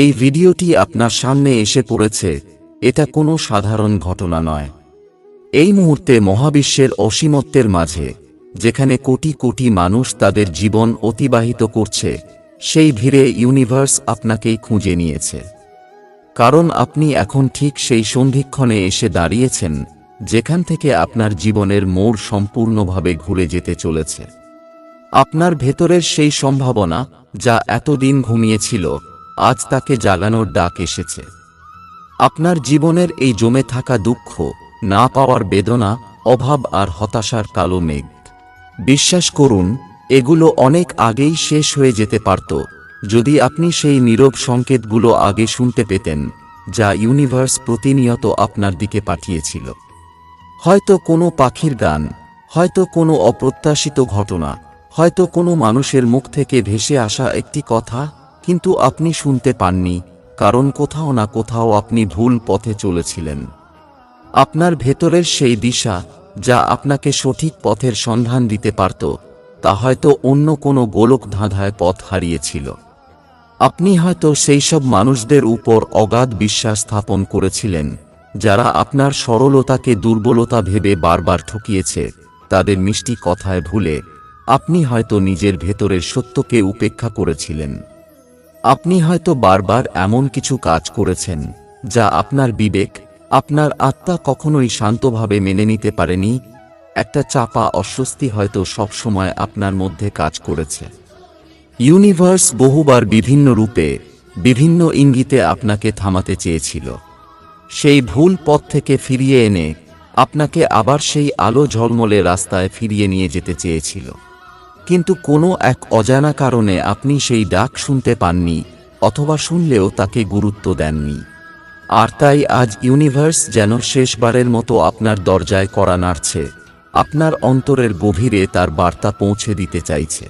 এই ভিডিওটি আপনার সামনে এসে পড়েছে। এটা কোনো সাধারণ ঘটনা নয়। এই মুহূর্তে মহাবিশ্বের অসীমত্বের মাঝে, যেখানে কোটি কোটি মানুষ তাদের জীবন অতিবাহিত করছে, সেই ভিড়ে ইউনিভার্স আপনাকেই খুঁজে নিয়েছে। কারণ আপনি এখন ঠিক সেই সন্ধিক্ষণে এসে দাঁড়িয়েছেন, যেখান থেকে আপনার জীবনের মোড় সম্পূর্ণভাবে ঘুরে যেতে চলেছে। আপনার ভেতরের সেই সম্ভাবনা, যা এতদিন ঘুমিয়েছিল আজ তাকে জাগানোর ডাক এসেছে। আপনার জীবনের এই জমে থাকা দুঃখ, না পাওয়ার বেদনা, অভাব আর হতাশার কালো মেঘ। বিশ্বাস করুন, এগুলো অনেক আগেই শেষ হয়ে যেতে পারত, যদি আপনি সেই নীরব সংকেতগুলো আগে শুনতে পেতেন, যা ইউনিভার্স প্রতিনিয়ত আপনার দিকে পাঠিয়েছিল। হয়তো কোনো পাখির গান, হয়তো কোনো অপ্রত্যাশিত ঘটনা, হয়তো কোনো মানুষের মুখ থেকে ভেসে আসা একটি কথা কিন্তু আপনি শুনতে পাননি, কারণ কোথাও না কোথাও আপনি ভুল পথে চলেছিলেন। আপনার ভেতরের সেই দিশা, যা আপনাকে সঠিক পথের সন্ধান দিতে পারত, তা হয়তো অন্য কোনো গোলক ধাঁধায় পথ হারিয়েছিল। আপনি হয়তো সেই সব মানুষদের উপর অগাধ বিশ্বাস স্থাপন করেছিলেন, যারা আপনার সরলতাকে দুর্বলতা ভেবে বারবার ঠকিয়েছে, তাদের মিষ্টি কথায় ভুলে, আপনি হয়তো নিজের ভেতরের সত্যকে উপেক্ষা করেছিলেন। আপনি হয়তো বারবার এমন কিছু কাজ করেছেন, যা আপনার বিবেক, আপনার আত্মা কখনোই শান্তভাবে মেনে নিতে পারেনি, একটা চাপা অস্বস্তি হয়তো সবসময় আপনার মধ্যে কাজ করেছে। ইউনিভার্স বহুবার বিভিন্ন রূপে, বিভিন্ন ইঙ্গিতে আপনাকে থামাতে চেয়েছিল। সেই ভুল পথ থেকে ফিরিয়ে এনে, আপনাকে আবার সেই আলো ঝলমলে রাস্তায় ফিরিয়ে নিয়ে যেতে চেয়েছিল। কিন্তু কোনো এক অজানা কারণে আপনি সেই ডাক শুনতে পাননি, অথবা শুনলেও তাকে গুরুত্ব দেননি। আর তাই আজ ইউনিভার্স যেন শেষবারের মতো আপনার দরজায় করা নাড়ছে, আপনার অন্তরের গভীরে তার বার্তা পৌঁছে দিতে চাইছে।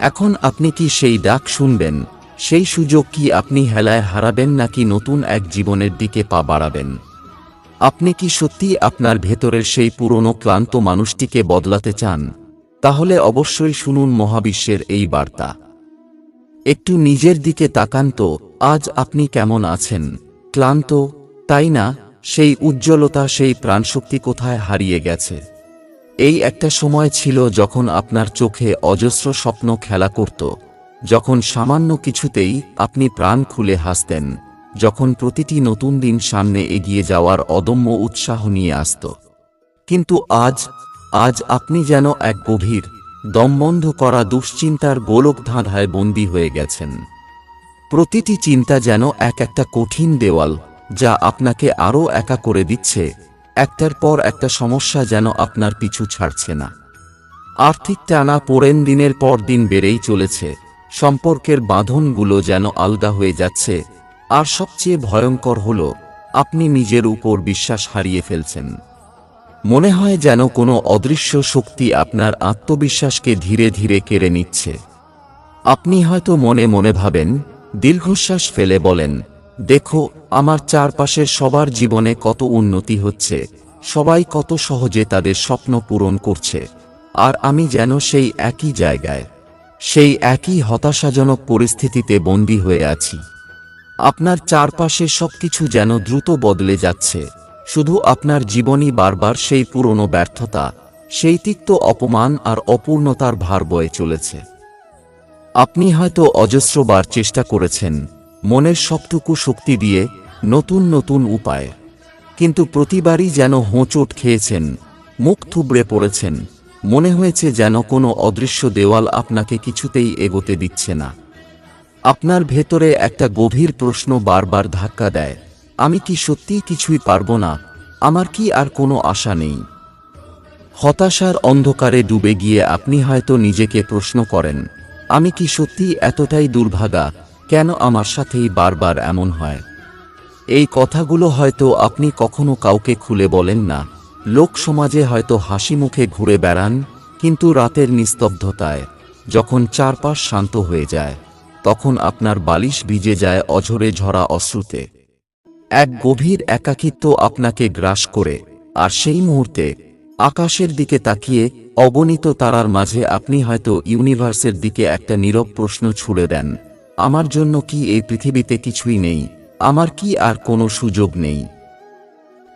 এখন আপনি কি সেই ডাক শুনবেন, সেই সুযোগ কি আপনি হেলায় হারাবেন নাকি নতুন এক জীবনের দিকে পা বাড়াবেন? আপনি কি সত্যি আপনার ভেতরের সেই পুরনো ক্লান্ত মানুষটিকে বদলাতে চান? তাহলে অবশ্যই শুনুন মহাবিশ্বের এই বার্তা। একটু নিজের দিকে তাকান তো, আজ আপনি কেমন আছেন? ক্লান্ত? তাই না? সেই উজ্জ্বলতা, সেই প্রাণশক্তি কোথায় হারিয়ে গেছে? এই একটা সময় ছিল যখন আপনার চোখে অজস্র স্বপ্ন খেলা করত। যখন সামান্য কিছুতেই আপনি প্রাণ খুলে হাসতেন। যখন প্রতিটি নতুন দিন সামনে এগিয়ে যাওয়ার অদম্য উৎসাহ নিয়ে আসত। কিন্তু আজ আজ আপনি যেন এক গভীর দমবন্ধ করা দুশ্চিন্তার গোলক ধাঁধায় বন্দী হয়ে গেছেন। প্রতিটি চিন্তা যেন এক একটা কঠিন দেওয়াল, যা আপনাকে আরও একা করে দিচ্ছে, একটার পর একটা সমস্যা যেন আপনার পিছু ছাড়ছে না। আর্থিক টানা পড়েন দিনের পর দিন বেড়েই চলেছে, সম্পর্কের বাঁধনগুলো যেন আলগা হয়ে যাচ্ছে, আর সবচেয়ে ভয়ঙ্কর হল, আপনি নিজের উপর বিশ্বাস হারিয়ে ফেলছেন। মনে হয় যেন কোনো অদৃশ্য শক্তি আপনার আত্মবিশ্বাসকে ধীরে ধীরে কেড়ে নিচ্ছে। আপনি হয়তো মনে মনে ভাবেন, দীর্ঘশ্বাস ফেলে বলেন, দেখো, আমার চারপাশের সবার জীবনে কত উন্নতি হচ্ছে, সবাই কত সহজে তাদের স্বপ্ন পূরণ করছে, আর আমি যেন সেই একই জায়গায়, সেই একই হতাশাজনক পরিস্থিতিতে বন্দী হয়ে আছি। আপনার চারপাশে সবকিছু যেন দ্রুত বদলে যাচ্ছে। শুধু আপনার জীবনই বারবার সেই পুরনো ব্যর্থতা, সেই তিক্ত অপমান আর অপূর্ণতার ভার বয়ে চলেছে। আপনি হয়তো অজস্রবার চেষ্টা করেছেন মনের সবটুকু শক্তি দিয়ে নতুন নতুন উপায়, কিন্তু প্রতিবারই যেন হোঁচট খেয়েছেন, মুখ থুবড়ে পড়েছেন, মনে হয়েছে যেন কোনো অদৃশ্য দেওয়াল আপনাকে কিছুতেই এগোতে দিচ্ছে না। আপনার ভেতরে একটা গভীর প্রশ্ন বারবার ধাক্কা দেয়। আমি কি সত্যিই কিছুই পারব না? আমার কি আর কোনো আশা নেই? হতাশার অন্ধকারে ডুবে গিয়ে আপনি হয়তো নিজেকে প্রশ্ন করেন, আমি কি সত্যি এতটাই দুর্ভাগা? কেন আমার সাথেই বারবার এমন হয়? এই কথাগুলো হয়তো আপনি কখনো কাউকে খুলে বলেন না। লোক সমাজে হয়তো হাসি মুখে ঘুরে বেড়ান, কিন্তু রাতের নিস্তব্ধতায়, যখন চারপাশ শান্ত হয়ে যায়, তখন আপনার বালিশ ভিজে যায় অঝরে ঝরা অশ্রুতে। এক গভীর একাকিত্ব আপনাকে গ্রাস করে, আর সেই মুহূর্তে, আকাশের দিকে তাকিয়ে, অগণিত তারার মাঝে আপনি হয়তো ইউনিভার্সের দিকে একটা নীরব প্রশ্ন ছুড়ে দেন, আমার জন্য কি এই পৃথিবীতে কিছুই নেই? আমার কি আর কোনো সুযোগ নেই?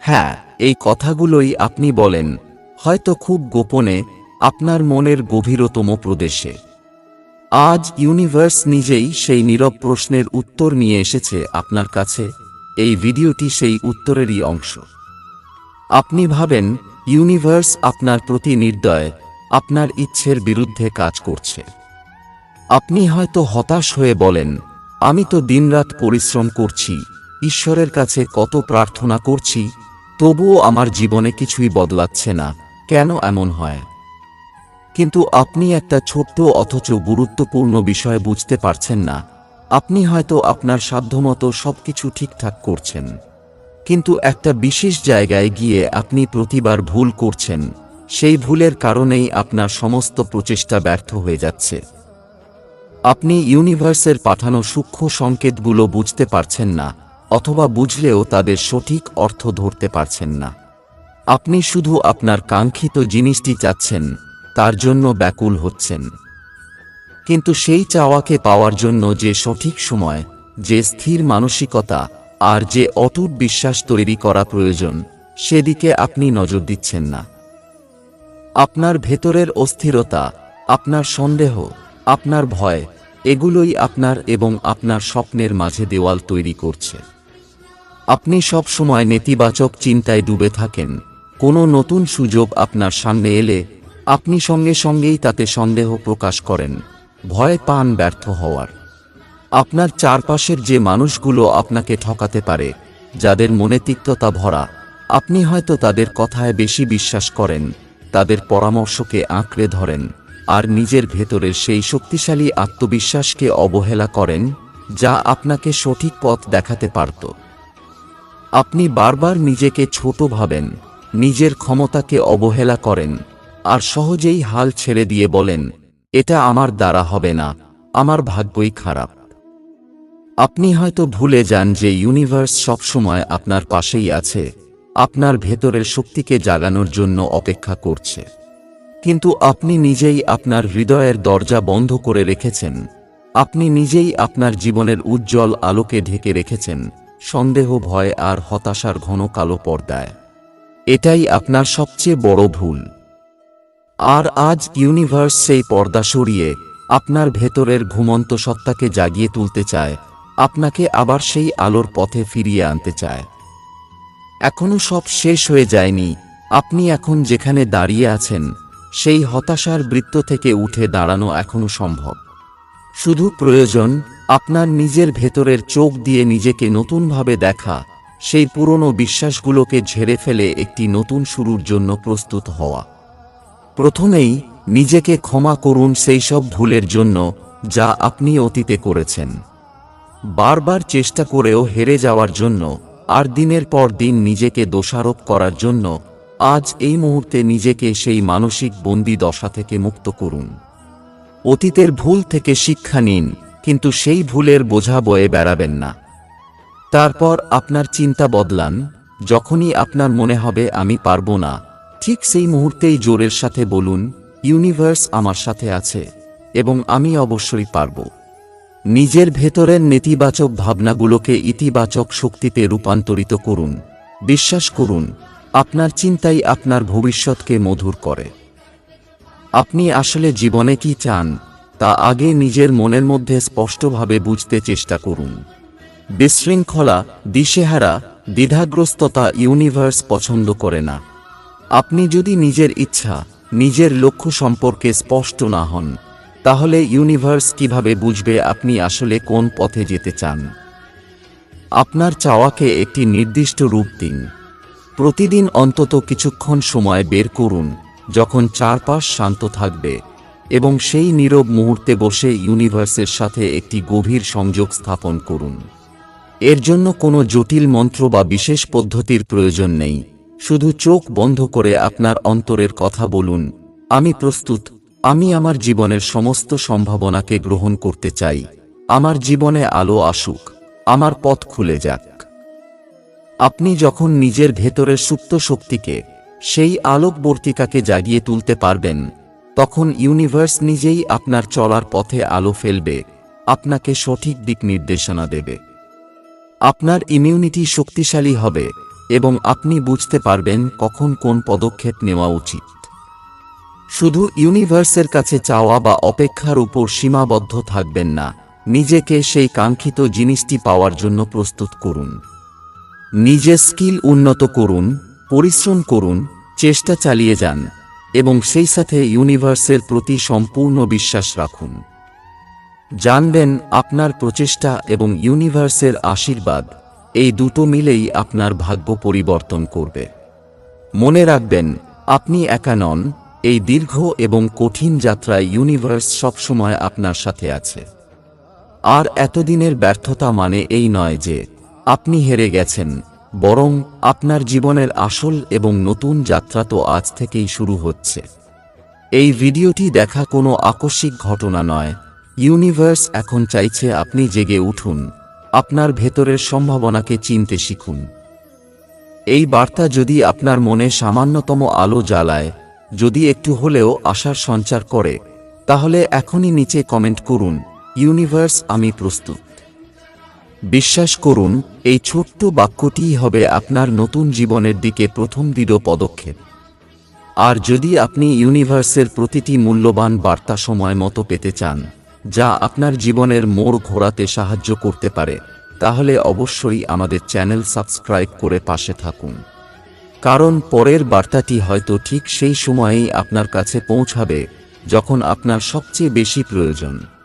হ্যাঁ এই কথাগুলোই আপনি বলেন, হয়তো খুব গোপনে, আপনার মনের গভীরতম প্রদেশে। আজ ইউনিভার্স নিজেই সেই নীরব প্রশ্নের উত্তর নিয়ে এসেছে আপনার কাছে। এই ভিডিওটি সেই উত্তরেরই অংশ। আপনি ভাবেন, ইউনিভার্স আপনার প্রতি নির্দয়, আপনার ইচ্ছের বিরুদ্ধে কাজ করছে। আপনি হয়তো হতাশ হয়ে বলেন, আমি তো দিনরাত পরিশ্রম করছি, ঈশ্বরের কাছে কত প্রার্থনা করছি, তবুও আমার জীবনে কিছুই বদলাচ্ছে না, কেন এমন হয়? কিন্তু আপনি একটা ছোট্ট অথচ গুরুত্বপূর্ণ বিষয় বুঝতে পারছেন না আপনি হয়তো আপনার সাধ্যমতো সবকিছু ঠিকঠাক করছেন। কিন্তু একটা বিশেষ জায়গায় গিয়ে আপনি প্রতিবার ভুল করছেন, সেই ভুলের কারণেই আপনার সমস্ত প্রচেষ্টা ব্যর্থ হয়ে যাচ্ছে। আপনি ইউনিভার্সের পাঠানো সূক্ষ্ম সংকেতগুলো বুঝতে পারছেন না, অথবা বুঝলেও তাদের সঠিক অর্থ ধরতে পারছেন না। আপনি শুধু আপনার কাঙ্ক্ষিত জিনিসটি চাচ্ছেন, তার জন্য ব্যাকুল হচ্ছেন। কিন্তু সেই চাওয়াকে পাওয়ার জন্য যে সঠিক সময়, যে স্থির মানসিকতা, আর যে অটুট বিশ্বাস তৈরি করা প্রয়োজন, সেদিকে আপনি নজর দিচ্ছেন না। আপনার ভেতরের অস্থিরতা, আপনার সন্দেহ, আপনার ভয়, এগুলোই আপনার এবং আপনার স্বপ্নের মাঝে দেওয়াল তৈরি করছে। আপনি সব সময় নেতিবাচক চিন্তায় ডুবে থাকেন, কোনো নতুন সুযোগ আপনার সামনে এলে, আপনি সঙ্গে সঙ্গেই তাতে সন্দেহ প্রকাশ করেন। ভয় পান ব্যর্থ হওয়ার। আপনার চারপাশের যে মানুষগুলো আপনাকে ঠকাতে পারে, যাদের মনে তিক্ততা ভরা, আপনি হয়তো তাদের কথায় বেশি বিশ্বাস করেন, তাদের পরামর্শকে আঁকড়ে ধরেন, আর নিজের ভেতরের সেই শক্তিশালী আত্মবিশ্বাসকে অবহেলা করেন, যা আপনাকে সঠিক পথ দেখাতে পারত। আপনি বারবার নিজেকে ছোট ভাবেন, নিজের ক্ষমতাকে অবহেলা করেন, আর সহজেই হাল ছেড়ে দিয়ে বলেন এটা আমার দ্বারা হবে না, আমার ভাগ্যই খারাপ। আপনি হয়তো ভুলে যান যে ইউনিভার্স সবসময় আপনার পাশেই আছে, আপনার ভেতরের শক্তিকে জাগানোর জন্য অপেক্ষা করছে। কিন্তু আপনি নিজেই আপনার হৃদয়ের দরজা বন্ধ করে রেখেছেন, আপনি নিজেই আপনার জীবনের উজ্জ্বল আলোকে ঢেকে রেখেছেন, সন্দেহ, ভয় আর হতাশার ঘন কালো পর্দায়। এটাই আপনার সবচেয়ে বড় ভুল। আর আজ ইউনিভার্স সেই পর্দা সরিয়ে আপনার ভেতরের ঘুমন্ত সত্তাকে জাগিয়ে তুলতে চায়, আপনাকে আবার সেই আলোর পথে ফিরিয়ে আনতে চায়। এখনও সব শেষ হয়ে যায়নি, আপনি এখন যেখানে দাঁড়িয়ে আছেন, সেই হতাশার বৃত্ত থেকে উঠে দাঁড়ানো এখনও সম্ভব। শুধু প্রয়োজন, আপনার নিজের ভেতরের চোখ দিয়ে নিজেকে নতুনভাবে দেখা, সেই পুরনো বিশ্বাসগুলোকে ঝেড়ে ফেলে একটি নতুন শুরুর জন্য প্রস্তুত হওয়া। প্রথমেই নিজেকে ক্ষমা করুন সেই সব ভুলের জন্য যা আপনি অতীতে করেছেন। বারবার চেষ্টা করেও হেরে যাওয়ার জন্য আর দিনের পর দিন নিজেকে দোষারোপ করার জন্য আজ এই মুহূর্তে নিজেকে সেই মানসিক বন্দি দশা থেকে মুক্ত করুন। অতীতের ভুল থেকে শিক্ষা নিন, কিন্তু সেই ভুলের বোঝা বয়ে বেড়াবেন না। তারপর আপনার চিন্তা বদলান, যখনই আপনার মনে হবে, আমি পারব না। ঠিক সেই মুহূর্তেই জোরের সাথে বলুন, ইউনিভার্স আমার সাথে আছে, এবং আমি অবশ্যই পারব। নিজের ভেতরের নেতিবাচক ভাবনাগুলোকে ইতিবাচক শক্তিতে রূপান্তরিত করুন। বিশ্বাস করুন, আপনার চিন্তাই আপনার ভবিষ্যৎকে মধুর করে। আপনি আসলে জীবনে কি চান, তা আগে নিজের মনের মধ্যে স্পষ্টভাবে বুঝতে চেষ্টা করুন। বিশৃঙ্খলা, দিশেহারা, দ্বিধাগ্রস্ততা ইউনিভার্স পছন্দ করে না। আপনি যদি নিজের ইচ্ছা, নিজের লক্ষ্য সম্পর্কে স্পষ্ট না হন, তাহলে ইউনিভার্স কীভাবে বুঝবে আপনি আসলে কোন পথে যেতে চান? আপনার চাওয়াকে একটি নির্দিষ্ট রূপ দিন। প্রতিদিন অন্তত কিছুক্ষণ সময় বের করুন, যখন চারপাশ শান্ত থাকবে এবং সেই নীরব মুহূর্তে বসে ইউনিভার্সের সাথে একটি গভীর সংযোগ স্থাপন করুন। এর জন্য কোনো জটিল মন্ত্র বা বিশেষ পদ্ধতির প্রয়োজন নেই। শুধু চোখ বন্ধ করে আপনার অন্তরের কথা বলুন, আমি প্রস্তুত, আমি আমার জীবনের সমস্ত সম্ভাবনাকে গ্রহণ করতে চাই, আমার জীবনে আলো আসুক, আমার পথ খুলে যাক। আপনি যখন নিজের ভেতরের সুপ্ত শক্তিকে, সেই আলোকবর্তিকাকে জাগিয়ে তুলতে পারবেন, তখন ইউনিভার্স নিজেই আপনার চলার পথে আলো ফেলবে, আপনাকে সঠিক দিক নির্দেশনা দেবে। আপনার ইমিউনিটি শক্তিশালী হবে এবং আপনি বুঝতে পারবেন কখন কোন পদক্ষেপ নেওয়া উচিত। শুধু ইউনিভার্সের কাছে চাওয়া বা অপেক্ষার উপর সীমাবদ্ধ থাকবেন না, নিজেকে সেই কাঙ্ক্ষিত জিনিসটি পাওয়ার জন্য প্রস্তুত করুন। নিজের স্কিল উন্নত করুন, পরিশ্রম করুন, চেষ্টা চালিয়ে যান, এবং সেই সাথে ইউনিভার্সের প্রতি সম্পূর্ণ বিশ্বাস রাখুন। জানবেন আপনার প্রচেষ্টা এবং ইউনিভার্সের আশীর্বাদ। এই দুটো মিলেই আপনার ভাগ্য পরিবর্তন করবে। মনে রাখবেন, আপনি একা নন, এই দীর্ঘ এবং কঠিন যাত্রায় ইউনিভার্স সবসময় আপনার সাথে আছে। আর এতদিনের ব্যর্থতা মানে এই নয় যে, আপনি হেরে গেছেন, বরং আপনার জীবনের আসল এবং নতুন যাত্রা তো আজ থেকেই শুরু হচ্ছে। এই ভিডিওটি দেখা কোনো আকস্মিক ঘটনা নয়। ইউনিভার্স এখন চাইছে আপনি জেগে উঠুন। আপনার ভেতরের সম্ভাবনাকে চিনতে শিখুন। এই বার্তা যদি আপনার মনে সামান্যতম আলো জ্বালায়, যদি একটু হলেও আশার সঞ্চার করে, তাহলে এখনই নিচে কমেন্ট করুন, ইউনিভার্স, আমি প্রস্তুত। বিশ্বাস করুন, এই ছোট্ট বাক্যটিই হবে আপনার নতুন জীবনের দিকে প্রথম দৃঢ় পদক্ষেপ। আর যদি আপনি ইউনিভার্সের প্রতিটি মূল্যবান বার্তা সময় মতো পেতে চান যা আপনার জীবনের মোড় ঘোরাতে সাহায্য করতে পারে, তাহলে অবশ্যই আমাদের চ্যানেল সাবস্ক্রাইব করে পাশে থাকুন। কারণ পরের বার্তাটি হয়তো ঠিক সেই সময়েই আপনার কাছে পৌঁছাবে, যখন আপনার সবচেয়ে বেশি প্রয়োজন।